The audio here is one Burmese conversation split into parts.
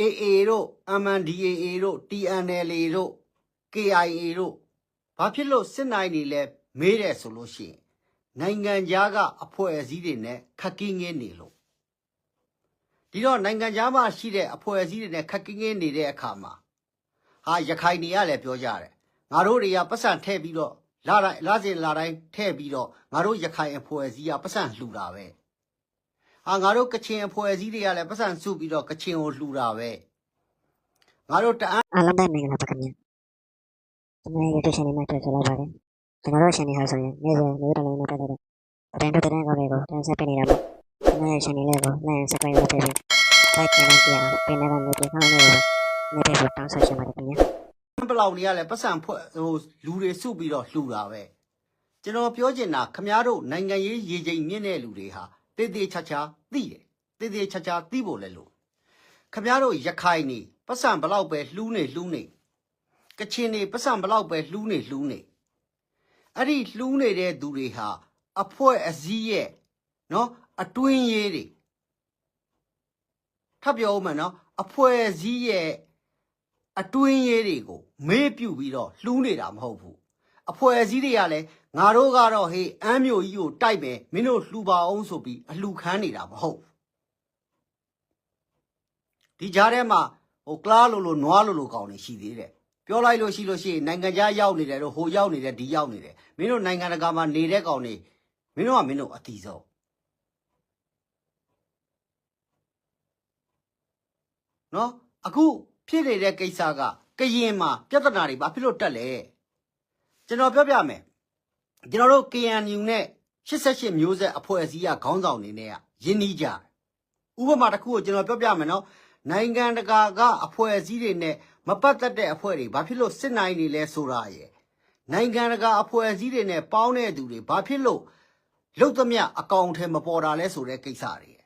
AA တို့ MNDAA တို့ TNLA တို့ KIA တို့ဘာဖြစ်လို့စစ်နိုင်နေလဲမေးတယ်ဆိုလို့ရှိရင်နိုင်ငံခြားကအဖွဲ့အစည်းတွေနဲ့ခက်ကင်းငင်းနေလို့ဒီတော့နိုင်ငံခြားမှာရှိတဲ့အဖွဲ့အစည်းတွေနဲ့ခက်ကင်းငင်းနေတဲ့အခါမှာဟာရခိုင်နေရလည်းပြောကြတယ်ငါတို့တွေကပတ်စံထည့်ပြီးတော့လာတိုင်းလာစဉ်လာတိုင်းထည့်ပြီးတော့ငါတို့ရခိုင်အဖွဲ့အစည်းကပတ်စံလှူတာပဲ ဟာငါတို့ကချင်အဖွဲ့အစည်းတွေကလည်းပတ်စံစုပြီးတော့ကချင်ကိုလှူတာပဲငါတို့တအန်းအားလုံးပဲမင်္ဂလာပါခင်ဗျာကျွန်တော်ရဲ့ YouTube channel မှာတွေ့ကြလိုက်ပါတယ်ကျွန်တော်တို့ channel ဟာဆိုရင်နေ့စဉ်မျိုးတော်လုံးနဲ့ပတ်သက်တဲ့သတင်းတို့သတင်းကောင်းတွေကိုတင်ဆက်ပေးနေတာပေါ့ကျွန်တော်ရဲ့ channel လေးကို like and subscribe လုပ်ပေးပြီး like နဲ့ကြည့်အောင်ပေးနေတဲ့မျိုးတွေကောင်းနေလို့နေပေးဖို့တောင်းဆိုချင်ပါတယ်ခင်ဗျာဘလောက်နေရလဲပတ်စံဖွဲ့ဟိုလူတွေစုပြီးတော့လှူတာပဲကျွန်တော်ပြောချင်တာခမားတို့နိုင်ငံရေးရေချိန်မြင့်တဲ့လူတွေဟာ တေးသေးချာချာသိတယ်တေးသေးချာချာသိဖို့လဲလို့ခမားတို့ရခိုင်နေပတ်စံဘလောက်ပဲလှူးနေလှူးနေကချင်နေပတ်စံဘလောက်ပဲလှူးနေလှူးနေအဲ့ဒီလှူးနေတဲ့သူတွေဟာအဖွဲ့အစည်းရဲ့နော်အတွင်းရေးတွေထပ်ပြောဦးမယ်နော်အဖွဲ့အစည်းရဲ့အတွင်းရေးတွေကိုမေးပြုတ်ပြီးတော့လှူးနေတာမဟုတ်ဘူး အဖွဲ့အစည်းတွေကလည်းငါတို့ကတော့ဟေးအမ်းမျိုးကြီးကိုတိုက်မယ်မင်းတို့လှူပါအောင်ဆိုပြီးအလှူခန်းနေတာမဟုတ်ဘူးဒီကြားထဲမှာဟိုကလားလိုလိုနွားလိုလိုကောင်းနေရှိသေးတယ်ပြောလိုက်လို့ရှိလို့ရှိရင်နိုင်ငံခြားရောက်နေတယ်တို့ဟိုရောက်နေတယ်ဒီရောက်နေတယ်မင်းတို့နိုင်ငံတကာမှာနေတဲ့ကောင်နေမင်းတို့ကမင်းတို့အတီဆုံးနော်အခုဖြစ်နေတဲ့ကိစ္စကကရင်မှာပြဿနာတွေဘာဖြစ်လို့တက်လဲ ကျွန်တော်ပြောပြမယ်ကျွန်တော်တို့ KNU နဲ့88မျိုးဆက်အဖွဲ့အစည်းကခေါင်းဆောင်နေနဲ့ကယင်းနှီးကြတယ်ဥပမာတစ်ခုကိုကျွန်တော်ပြောပြမယ်နော်နိုင်ငံတကာကအဖွဲ့အစည်းတွေနဲ့မပတ်သက်တဲ့အဖွဲ့တွေဘာဖြစ်လို့စစ်နိုင်နေလဲဆိုတာရယ်နိုင်ငံတကာအဖွဲ့အစည်းတွေနဲ့ပေါင်းတဲ့သူတွေဘာဖြစ်လို့လုတ်သမျှအကောင့်ထဲမပေါ်တာလဲဆိုတဲ့ကိစ္စတွေရယ်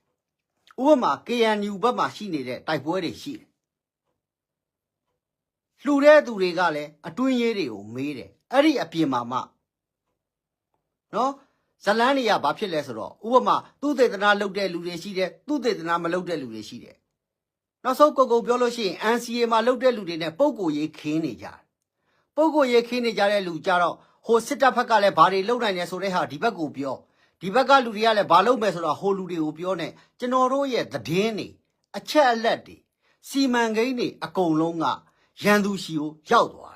ဥပမာ KNU ဘက်မှာရှိနေတဲ့တိုက်ပွဲတွေရှိတယ်။လှူတဲ့သူတွေကလည်းအတွင်းရေးတွေကိုမေးတယ်။ အဲ့ဒီအပြင်မှာမှနော်ဇလန်းတွေကဘာဖြစ်လဲဆိုတော့ဥပမာသူသေသနာလုပ်တဲ့လူတွေရှိတယ်သူသေသနာမလုပ်တဲ့လူတွေရှိတယ်။နောက်ဆုံးကိုကိုပြောလို့ရှိရင် NCA မှာလုပ်တဲ့လူတွေနဲ့ပုံကိုရေးခင်းနေကြတယ်။ပုံကိုရေးခင်းနေကြတဲ့လူကြတော့ဟိုစစ်တပ်ဘက်ကလည်းဘာတွေလုပ်နိုင်လဲဆိုတဲ့ဟာဒီဘက်ကိုပြောဒီဘက်ကလူတွေကလည်းဘာလုပ်မယ်ဆိုတော့ဟိုလူတွေကိုပြောနေကျွန်တော်တို့ရဲ့သတင်းတွေအချက်အလက်တွေစီမံကိန်းတွေအကုန်လုံးကရန်သူရှိကိုရောက်သွားတယ်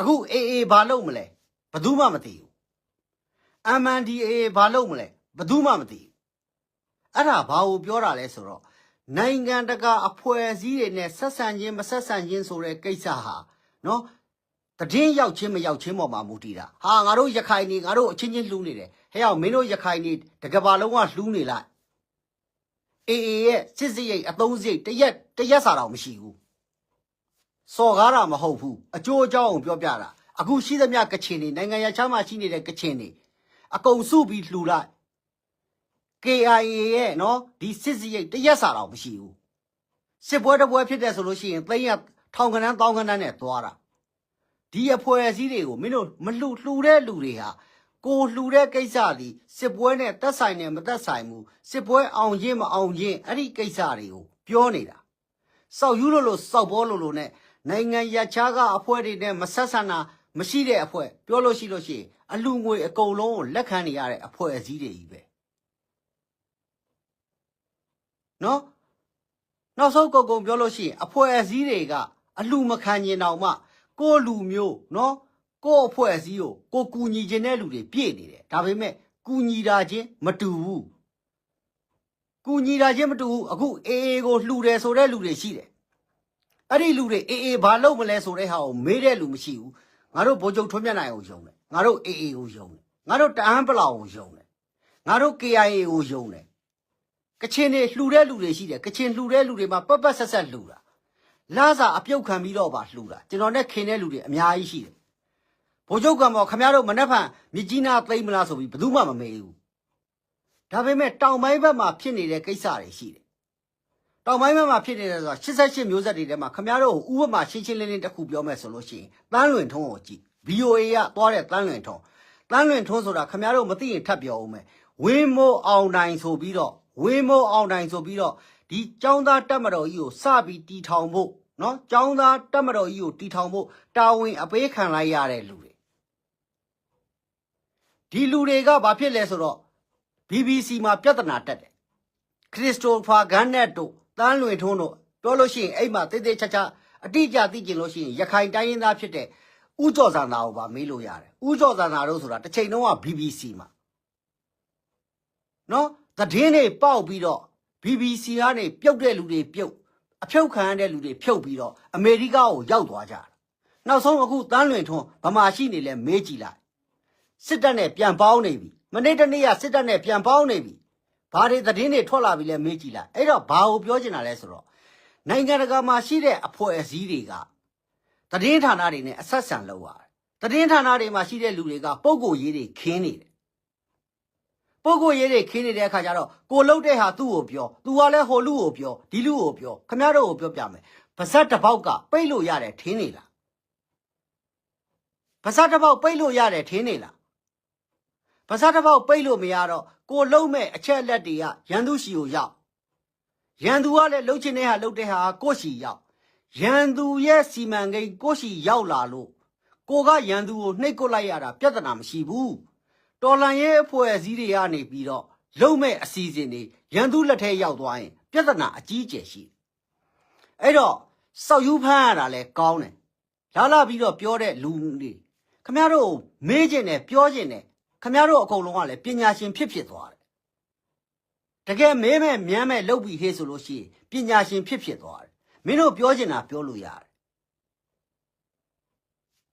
အခုအေးအေးဘာလုပ်မလဲဘယ်သူမှမသိဘူး MNDAA ဘာလုပ်မလဲဘယ်သူမှမသိဘူးအဲ့ဒါဘာကိုပြောတာလဲဆိုတော့နိုင်ငံတကာအဖွဲ့အစည်းတွေနဲ့ဆက်ဆံခြင်းမဆက်ဆံခြင်းဆိုတဲ့ကိစ္စဟာနော်တည်င်းရောက်ချင်းမရောက်ချင်းပေါ်မှာမူတည်တာဟာငါတို့ရခိုင်နေငါတို့အချင်းချင်းလှူးနေတယ်ဟဲ့အောင်မင်းတို့ရခိုင်နေတကဘာလုံးကလှူးနေလိုက်အေးအေးရဲ့စစ်စစ်ရိတ်အသုံးစရိတ်တရက်တရက်စာတော့မရှိဘူး စော်ကားတာမဟုတ်ဘူးအကျိုးအကြောင်းကိုပြောပြတာအခုရှိသမျှကချင်နေနိုင်ငံရခြားမှာရှိနေတဲ့ကချင်နေအကုန်စုပြီးလှူလိုက် KIA ရဲ့နော်ဒီစစ်စစ်ရိတ်တရက်စာတော့မရှိဘူးစစ်ပွဲတစ်ပွဲဖြစ်တဲ့ဆိုလို့ရှိရင်သိန်းရထောင်ကနန်းတောင်းကနန်းနဲ့သွားတာဒီအဖွဲ့အစည်းတွေကိုမင်းတို့မလှူလှူတဲ့လူတွေဟာကိုလှူတဲ့ကိစ္စသည်စစ်ပွဲနဲ့တက်ဆိုင်နဲ့မတက်ဆိုင်ဘူးစစ်ပွဲအောင်ခြင်းမအောင်ခြင်းအဲ့ဒီကိစ္စတွေကိုပြောနေတာစောက်ယူလို့လို့စောက်ဘောလို့လို့နဲ့ နိုင်ငံရခြားကအဖွဲ့တွေနဲ့မဆက်ဆံတာမရှိတဲ့အဖွဲ့ပြောလို့ရှိလို့ရှိရင်အလူငွေအကုန်လုံးကိုလက်ခံနေရတဲ့အဖွဲ့အစည်းတွေကြီးပဲနော်နောက်ဆုံးကုန်ကုန်ပြောလို့ရှိရင်အဖွဲ့အစည်းတွေကအလူမခံကျင်တော့မှ ကိုယ့်လူမျိုးနော်ကိုယ့်အဖွဲ့အစည်းကိုကိုယ်ကူညီခြင်းတဲ့လူတွေပြည့်နေတယ်ဒါပေမဲ့ကူညီတာချင်းမတူဘူးကူညီတာချင်းမတူဘူးအခုအေးအေးကိုလှူတယ်ဆိုတဲ့လူတွေရှိတယ် အဲ့ဒီလူတွေအေးအေးဘာလုပ်မလဲဆိုတဲ့ဟာကိုမေးတဲ့လူမရှိဘူးငါတို့ဗိုလ်ချုပ်ထွန်းမြတ်နိုင်ကိုယုံတယ်ငါတို့အေးအေးကိုယုံတယ်ငါတို့တအန်းပလောင်ကိုယုံတယ်ငါတို့ KIA ကိုယုံတယ်ကချင်တွေလှူတဲ့လူတွေရှိတယ်ကချင်လှူတဲ့လူတွေမှာပတ်ပတ်ဆက်ဆက်လှူတာလာစာအပြုတ်ခံပြီးတော့ပါလှူတာကျွန်တော်နဲ့ခင်တဲ့လူတွေအများကြီးရှိတယ်ဘိုလ်ချုပ်ကမောခမရတို့မနှက်ဖန်မြစ်ကြီးနားသိမ့်မလားဆိုပြီးဘယ်သူမှမမေးဘူးဒါပေမဲ့တောင်ပိုင်းဘက်မှာဖြစ်နေတဲ့ကိစ္စတွေရှိတယ် တောင်ပိုင်းဘက်မှာဖြစ်နေတယ်ဆိုတာ88မျိုးဆက်တွေထဲမှာခမရတို့ကိုဥပမာရှင်းရှင်းလင်းလင်းတစ်ခုပြောမယ်ဆိုလို့ရှိရင်တန်းလွင်ထုံးကိုကြည့် VOA ကသွားတဲ့တန်းလွင်ထုံးတန်းလွင်ထုံးဆိုတာခမရတို့မသိရင်ထပ်ပြောအောင်မယ်ဝင်းမိုးအောင်နိုင်ဆိုပြီးတော့ဝဝေမိုးအောင်နိုင်ဆိုပြီးတော့ဒီចောင်းသားတက်မတော်ကြီးကိုစပြီးတီထောင်ဖို့နော်ចောင်းသားတက်မတော်ကြီးကိုတီထောင်ဖို့တာဝန်အပေးခံလိုက်ရတဲ့လူတွေဒီလူတွေကဘာဖြစ်လဲဆိုတော့ BBC မှာပြဿနာတက်တယ်ခရစ္စတိုဖာဂန်နက်တို့ တန်းလွင်ထွန်းတို့ပြောလို့ရှိရင်အဲ့မှာတိတ်တိတ်ချာချာအတိအကျသိကျင်လို့ရှိရင်ရခိုင်တိုင်းရင်းသားဖြစ်တဲ့ဥကြော်စံသာကိုပါမေးလို့ရတယ်ဥကြော်စံသာတို့ဆိုတာတစ်ချိန်လုံးက BBC မှာနော်သတင်းတွေပေါက်ပြီးတော့ BBC ကနေပြုတ်တဲ့လူတွေပြုတ်အဖြုတ်ခံရတဲ့လူတွေဖြုတ်ပြီးတော့အမေရိကကိုရောက်သွားကြတာနောက်ဆုံးအခုတန်းလွင်ထွန်းဗမာရှိနေလဲမေးကြည့်လိုက်စစ်တပ်နဲ့ပြန်ပေါင်းနေပြီမနေ့တနေ့ကစစ်တပ်နဲ့ပြန်ပေါင်းနေပြီ ဘာတွေသတင်းတွေထွက်လာပြီလဲမေးကြည့်လိုက်အဲ့တော့ဘာကိုပြောချင်တာလဲဆိုတော့နိုင်ငံတကာမှာရှိတဲ့အဖွဲ့အစည်းတွေကသတင်းဌာနတွေနဲ့အဆက်ဆံလုပ်ရတယ်သတင်းဌာနတွေမှာရှိတဲ့လူတွေကပုံကိုရေးတွေခင်းနေတယ်ပုဂ္ဂိုလ်ရေးတွေခင်းနေတဲ့အခါကျတော့ကိုလှုပ်တဲ့ဟာသူ့ကိုပြောသူကလည်းဟိုလူကိုပြောဒီလူကိုပြောခမရတို့ကိုပြောပြမယ်ဗဇက်တစ်ပေါက်ကပိတ်လို့ရတယ်ထင်းနေလားဗဇက်တစ်ပေါက်ပိတ်လို့ရတယ်ထင်းနေလား ဗဇက်တစ်ပေါက်ပိတ်လို့မရတော့ကိုလှုပ်မဲ့အချက်အလက်တွေကရန်သူရှိကိုရောက်ရန်သူကလည်းလှုပ်ချင်တဲ့ဟာလှုပ်တဲ့ဟာကိုယ့်ရှိရောက်ရန်သူရဲ့စီမံကိန်းကိုယ့်ရှိရောက်လာလို့ကိုကရန်သူကိုနှိပ်ကွက်လိုက်ရတာပြဿနာမရှိဘူးတော်လန်ရဲ့အဖွဲ့အစည်းတွေကနေပြီးတော့လုံမဲ့အစီအစဉ်တွေရန်သူလက်ထဲရောက်သွားရင်ပြဿနာအကြီးအကျယ်ရှိတယ်။အဲ့တော့စောက်ယူဖမ်းရတာလဲကောင်းတယ်။လာလာပြီးတော့ပြောတဲ့လူတွေခမရတို့မေးခြင်းနဲ့ပြောခြင်းနဲ့ ခမရတို့အကုန်လုံးကလည်းပညာရှင်ဖြစ်ဖြစ်သွားတယ်။တကယ်မဲမဲ့မြမ်းမဲ့လုပ်ပြီးဟေးဆိုလို့ရှိရင်ပညာရှင်ဖြစ်ဖြစ်သွားတယ်။မင်းတို့ပြောချင်တာပြောလို့ရတယ်။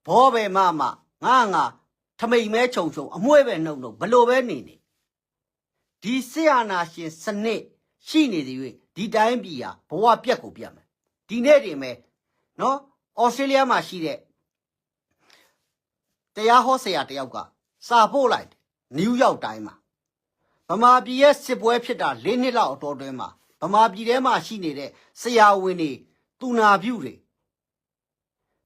ဘောပဲမမငါငါထမိန်မဲခြုံခြုံအမွှဲပဲနှုတ်နှုတ်ဘလို့ပဲနေနေဒီဆီယနာရှင်စနစ်ရှိနေသေး၍ဒီတိုင်းပြည်ဟာဘဝပြက်ကိုပြတ်မယ်ဒီနေ့တင်ပဲနော်ဩစတြေးလျမှာရှိတဲ့တရားဟောဆရာတယောက်က စာပို့လိုက်နယူးယောက်တိုင်းမှာဗမာပြည်ရဲ့စစ်ပွဲဖြစ်တာ၄နှစ်လောက်အတော်တွင်းမှာဗမာပြည်ထဲမှာရှိနေတဲ့ဆရာဝန်တွေတူနာပြုတွေ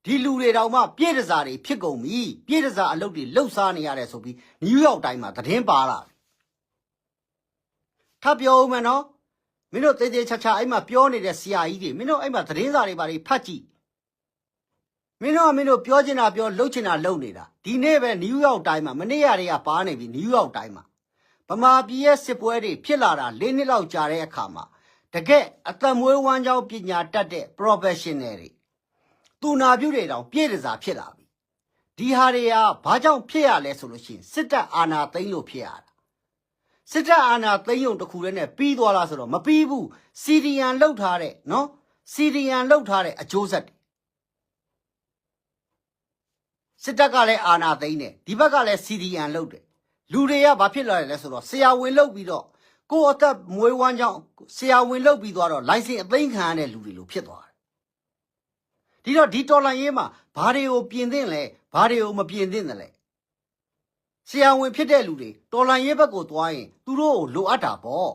ဒီလူတွေတောင်မှပြည့်တစားတွေဖြစ်ကုန်ပြီပြည့်တစားအလုပ်တွေလှုပ်ရှားနေရတယ်ဆိုပြီးနယူးယောက်တိုင်းမှာသတင်းပါလာတယ်ထပ်ပြောဦးမယ်နော်မင်းတို့တေးသေးချာချာအဲ့မှာပြောနေတဲ့ဆရာကြီးတွေမင်းတို့အဲ့မှာသတင်းစာတွေပါတွေဖတ်ကြည့် မင်းတို့ကမင်းတို့ပြောချင်တာပြောလှုပ်ချင်တာလှုပ်နေတာဒီနေ့ပဲနယူးယောက်တိုင်းမှာမနေ့ကတည်းကပါနေပြီနယူးယောက်တိုင်းမှာဗမာပြည်ရဲ့စစ်ပွဲတွေဖြစ်လာတာ၄နှစ်လောက်ကြာတဲ့အခါမှာတကယ်အသက်မွေးဝမ်းကြောင်းပညာတတ်တဲ့ professional တွေသူနာပြုတွေတောင်ပြည့်တစားဖြစ်လာပြီဒီဟာတွေကဘာကြောင့်ဖြစ်ရလဲဆိုလို့ရှိရင်စစ်တပ်အာဏာသိမ်းလို့ဖြစ်ရတာစစ်တပ်အာဏာသိမ်းုံတစ်ခုတည်းနဲ့ပြီးသွားလားဆိုတော့မပြီးဘူးစီဒီယန်လှုပ်ထားတဲ့နော်စီဒီယန်လှုပ်ထားတဲ့အကျိုးဆက်တွေ စစ်တပ်ကလည်းအာဏာသိမ်းတယ်ဒီဘက်ကလည်းစီဒီယန်လှုပ်တယ်လူတွေကဘာဖြစ်လာလဲဆိုတော့ဆရာဝန်လှုပ်ပြီးတော့ကိုယ့်အသက်မွေးဝမ်းကြောင်းဆရာဝန်လှုပ်ပြီးသွားတော့လိုင်စင်အသိမ်းခံရတဲ့လူတွေလိုဖြစ်သွားတယ်ဒီတော့ဒီတော်လန်ရေးမှာဘာတွေကိုပြင်သင့်လဲဘာတွေကိုမပြင်သင့်တယ်လဲဆရာဝန်ဖြစ်တဲ့လူတွေတော်လန်ရေးဘက်ကိုသွားရင်သူတို့ကိုလိုအပ်တာပေါ့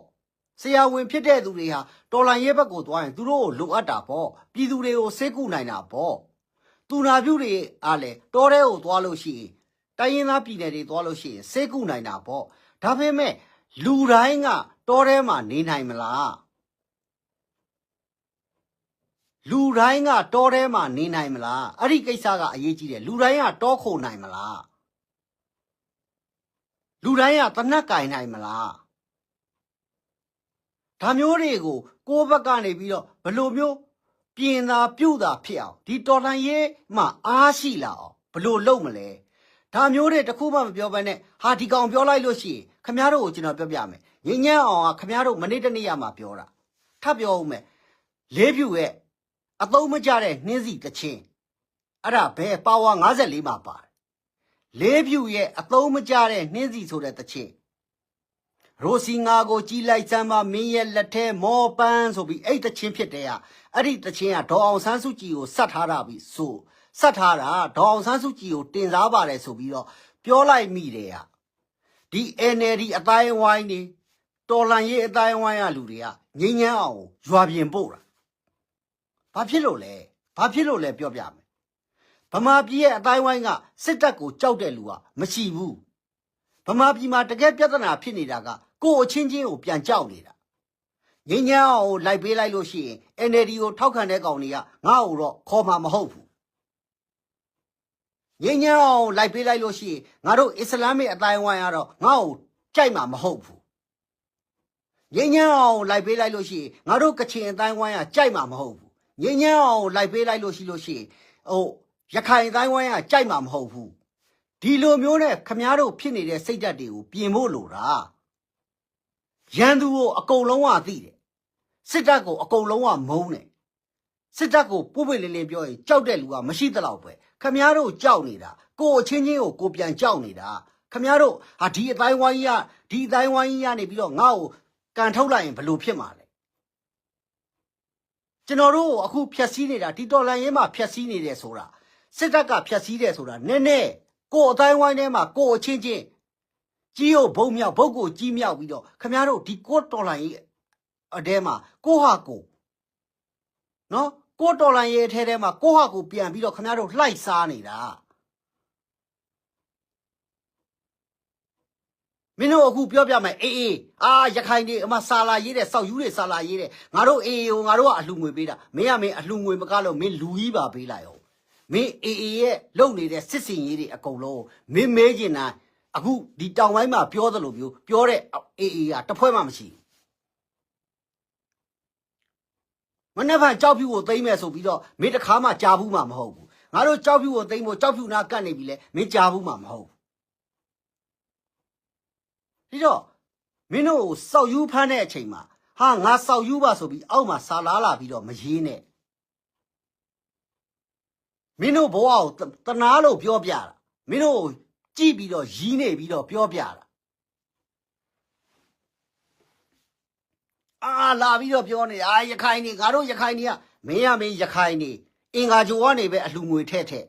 ဆရာဝန်ဖြစ်တဲ့သူတွေဟာတော်လန်ရေးဘက်ကိုသွားရင်သူတို့ကိုလိုအပ်တာပေါ့ပြည်သူတွေကိုစိတ်ကူနိုင်တာပေါ့ သူနာပြုတွေအားလေတော်တဲ့ကိုသွားလို့ရှိရင်တိုင်းရင်းသားပြည်နယ်တွေသွားလို့ရှိရင်စိတ်ကူနိုင်တာပေါ့ဒါပေမဲ့လူတိုင်းကတော်ထဲမှာနေနိုင်မလားလူတိုင်းကတောထဲမှာနေနိုင်မလားအဲ့ဒီကိစ္စကအရေးကြီးတယ်လူတိုင်းကတောခိုနိုင်မလားလူတိုင်းကတနက်ကင်နိုင်မလားဒါမျိုးတွေကိုကိုယ့်ဘက်ကနေပြီးတော့ဘယ်လိုမျိုး ပြင်သာပြုတ်သာဖြစ်အောင်ဒီတော်လှန်ရေးမှာအားရှိလာအောင်ဘယ်လိုလုပ်မလဲဒါမျိုးတွေတစ်ခုမှမပြောဘဲနဲ့ဟာဒီကောင်ပြောလိုက်လို့ရှိရင်ခမရတို့ကိုကျွန်တော်ပြောပြမယ်ငင်းညံ့အောင်ကခမရတို့မနေ့တနေ့ရမှာပြောတာထပ်ပြောဦးမယ်လေးဖြူရဲ့အသုံးမကျတဲ့နှင်းစီတချင်းအဲ့ဒါဘယ်ပါဝါ54မှာပါတယ်လေးဖြူရဲ့အသုံးမကျတဲ့နှင်းစီဆိုတဲ့တချင်း ရိုစီငါကိုကြီးလိုက်စမ်းပါမင်းရဲ့လက်ထဲမောပန်းဆိုပြီးအဲ့တချင်းဖြစ်တဲ့ဟာအဲ့ဒီတချင်းကဒေါ်အောင်ဆန်းစုကြည်ကိုစတ်ထားတာပြီဆိုစတ်ထားတာဒေါ်အောင်ဆန်းစုကြည်ကိုတင်စားပါတယ်ဆိုပြီးတော့ပြောလိုက်မိတယ်ဟာဒီ NLD အတိုင်းဝိုင်းနေတော်လန်ရေးအတိုင်းဝိုင်းရလူတွေကငိမ့်ညမ်းအောင်ရွာပြင်ပို့တာဘာဖြစ်လို့လဲဘာဖြစ်လို့လဲပြောပြမယ်ဗမာပြည်ရဲ့အတိုင်းဝိုင်းကစစ်တပ်ကိုကြောက်တဲ့လူကမရှိဘူးဗမာပြည်မှာတကယ်ပြဿနာဖြစ်နေတာက ကိုယ်အချင်းချင်းကိုပြန်ကြောက်နေတာငင်းညမ်းအောင်ကိုလိုက်ပေးလိုက်လို့ရှိရင် NLD ကိုထောက်ခံတဲ့ကောင်တွေကငါ့ကိုတော့ခေါ်မှာမဟုတ်ဘူးငင်းညမ်းအောင်လိုက်ပေးလိုက်လို့ရှိရင်ငါတို့အစ္စလာမစ်အတိုင်းဝိုင်းကတော့ငါ့ကိုကြိုက်မှာမဟုတ်ဘူးငင်းညမ်းအောင်လိုက်ပေးလိုက်လို့ရှိရင်ငါတို့ကချင်အတိုင်းဝိုင်းကကြိုက်မှာမဟုတ်ဘူးငင်းညမ်းအောင်လိုက်ပေးလိုက်လို့ရှိလို့ရှိရင်ဟိုရခိုင်အတိုင်းဝိုင်းကကြိုက်မှာမဟုတ်ဘူးဒီလိုမျိုးနဲ့ခမားတို့ဖြစ်နေတဲ့စိတ်ဓာတ်တွေကိုပြင်ဖို့လိုတာ ရန်သူကိုအကုန်လုံးကသိတယ်စစ်တပ်ကိုအကုန်လုံးကမုန်းတယ်စစ်တပ်ကိုပို့ပွေလင်းလင်းပြောရင်ကြောက်တဲ့လူကမရှိသလောက်ပဲခမည်းတော်ကြောက်နေတာကိုယ်အချင်းချင်းကိုကိုပြန်ကြောက်နေတာခမည်းတော်ဟာဒီအတိုင်းဝိုင်းကြီးကဒီအတိုင်းဝိုင်းကြီးကနေပြီးတော့ငါ့ကိုကန်ထုတ်လိုက်ရင်ဘယ်လိုဖြစ်မှာလဲကျွန်တော်တို့ကိုအခုဖြက်စီးနေတာဒီတော်လန်ရဲမှာဖြက်စီးနေတယ်ဆိုတာစစ်တပ်ကဖြက်စီးတယ်ဆိုတာနည်းနည်းကိုယ်အတိုင်းဝိုင်းထဲမှာကိုယ်အချင်းချင်း ကြီးကိုဘုံမြောက်ဘုတ်ကိုကြီးမြောက်ပြီးတော့ခမည်းတော်ဒီကိုတော်လန်ကြီးအတဲမှာကိုဟာကိုနော်ကိုတော်လန်ရဲ့အထဲထဲမှာကိုဟာကိုပြန်ပြီးတော့ခင်ဗျားတို့လှိုက်စားနေတာမင်းတို့အခုပြောပြမယ်အေးအေးအာရခိုင်တွေအမဆာလာရေးတဲ့စောက်ယူတွေဆာလာရေးတဲ့ငါတို့အေးအေးကိုငါတို့ကအလှငွေပေးတာမင်းကမင်းအလှငွေမကလို့မင်းလူကြီးပါပေးလိုက်အောင်မင်းအေးအေးရဲ့လုံနေတဲ့စစ်စင်ရေးတွေအကုန်လုံးမင်းမဲကျင်တာ အခုဒီတောင်ပိုင်းမှာပြောသလိုမျိုးပြောတဲ့အေးအေးကတစ်ဖွဲ့မှမရှိဘူးမနေ့ကကြောက်ဖြူကိုသိမ့်မယ်ဆိုပြီးတော့မင်းတစ်ခါမှကြားဘူးမှာမဟုတ်ဘူးငါတို့ကြောက်ဖြူကိုသိမ့်ဖို့ကြောက်ဖြူနာကတ်နေပြီလဲမင်းကြားဘူးမှာမဟုတ်ဘူးဒီတော့မင်းတို့ကိုစောက်ယူဖမ်းတဲ့အချိန်မှာဟာငါစောက်ယူပါဆိုပြီးအောက်မှာဆာလာလာပြီးတော့မရေးနဲ့မင်းတို့ဘဝကိုတတနာလို့ပြောပြတာမင်းတို့ ကိုကြည့်ပြီးတော့ရီးနေပြီးတော့ပြောပြတာအာလာပြီးတော့ပြောနေအာရခိုင်နေငါတို့ရခိုင်နေကမင်းရမင်းရခိုင်နေအင်္ဂါဂျိုကနေပဲအလှငွေထဲ့ထဲ့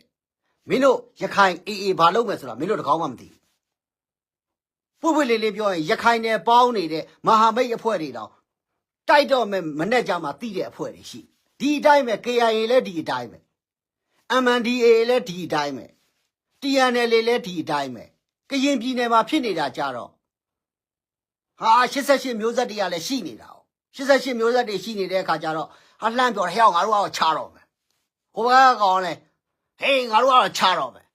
မင်းတို့ရခိုင်အေးအေးဘာလုပ်မယ်ဆိုတာမင်းတို့တကောင်းမှမသိဘူးပွပွလေးလေးပြောရင်ရခိုင်နယ်ပေါင်းနေတဲ့မဟာမိတ်အဖွဲ့တွေတော့တိုက်တော့မဲ့မနဲ့ကြမှာတိတဲ့အဖွဲ့တွေရှိဒီအတိုင်းပဲ KIA လည်းဒီအတိုင်းပဲ MNDAA လည်းဒီအတိုင်းပဲ TNL လည်းဒီအတိုင်းပဲကရင်ပြည်နယ်မှာဖြစ်နေတာကြတော့ဟာ88မျိုးဆက်တွေကလည်းရှိနေတာ哦88မျိုးဆက်တွေရှိနေတဲ့အခါကျတော့ဟာလှမ်းပြောတယ်ဟဲ့အောင်ငါတို့ကတော့ချတော့မယ်ဟိုဘက်ကကောင်လဲဟေးငါတို့ကတော့ချတော့မယ်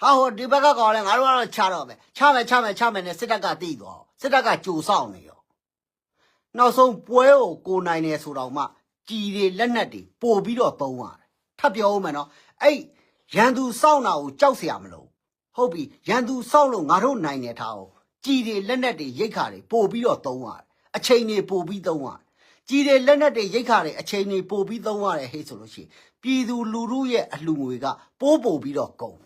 ဟာဟိုဒီဘက်ကကောင်လဲငါတို့ကတော့ချတော့မယ်ချမယ်ချမယ်ချမယ်နဲ့စစ်တပ်ကတိသွားစစ်တပ်ကကြိုဆောင်နေရောနောက်ဆုံးပွဲကိုကိုနိုင်နေဆိုတော့မှကြည်တွေလက်နက်တွေပို့ပြီးတော့သုံးရတယ်ထပ်ပြောဦးမယ်နော်အဲ့ ရန်သူစောင့်တာကိုကြောက်เสียမလို့ဟုတ်ပြီရန်သူစောင့်လို့ငါတို့နိုင်နေထားအောင် ကြည်တွေလက်နက်တွေရိတ်ခါတွေပို့ပြီးတော့သုံးရတယ်အချိန်တွေပို့ပြီးသုံးရတယ်ကြည်တွေလက်နက်တွေရိတ်ခါတွေအချိန်တွေပို့ပြီးသုံးရတယ်ဟဲ့ဆိုလို့ရှိရင်ပြည်သူလူထုရဲ့အလှငွေကပိုးပို့ပြီးတော့ကုန်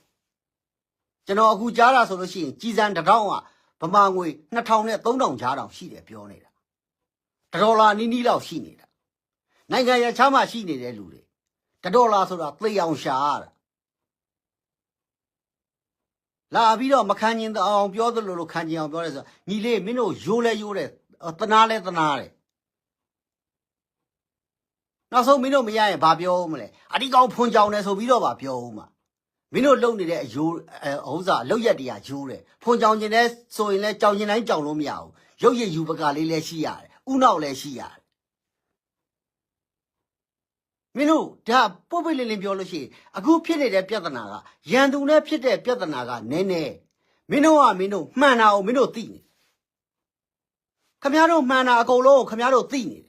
ကျွန်တော်အခုကြားတာဆိုလို့ရှိရင်ကြည်စံတစ်ထောင်ကဗမာငွေ2000နဲ့3000ကြားတောင်ရှိတယ်ပြောနေတာတစ်ဒေါ်လာနီးနီးလောက်ရှိနေတာနိုင်ငံရခြားမှာရှိနေတဲ့လူတွေတစ်ဒေါ်လာဆိုတာသေအောင်ရှာရတာ လာပြီးတော့မခံကျင်အောင်ပြောသလိုလိုခံကျင်အောင်ပြောတယ်ဆိုတော့ညီလေးမင်းတို့ရိုးလဲရိုးတယ်တနာလဲတနာတယ်နောက်ဆုံးမင်းတို့မရရင်ဘာပြောဦးမလဲအဒီကောင်ဖွန်ကြောင်တယ်ဆိုပြီးတော့ဗာပြောဦးမှာမင်းတို့လုံနေတဲ့အယိုးအဥစားလောက်ရက်တရာယိုးတယ်ဖွန်ကြောင်ကျင်တဲ့ဆိုရင်လဲကြောင်ကျင်တိုင်းကြောင်လို့မရဘူးရုပ်ရည်ယူပကလေးလဲရှိရတယ်ဥနောက်လဲရှိရတယ် မင်းတို့ဒါပုတ်ပိတ်လင်းလင်းပြောလို့ရှိရင်အခုဖြစ်နေတဲ့ပြဿနာကရန်သူနဲ့ဖြစ်တဲ့ပြဿနာကနည်းနည်းမင်းတို့ကမင်းတို့မှန်တာကိုမင်းတို့သိနေခမည်းတော်မှန်တာအကုန်လုံးကိုခမည်းတော်သိနေတယ်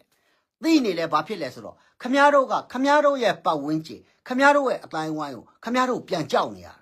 သိနေလဲဘာဖြစ်လဲဆိုတော့ခမည်းတော်ကခမည်းတော်ရဲ့ပတ်ဝန်းကျင်ခမည်းတော်ရဲ့အတိုင်းဝိုင်းကိုခမည်းတော်ပြန်ကြောက်နေရတယ်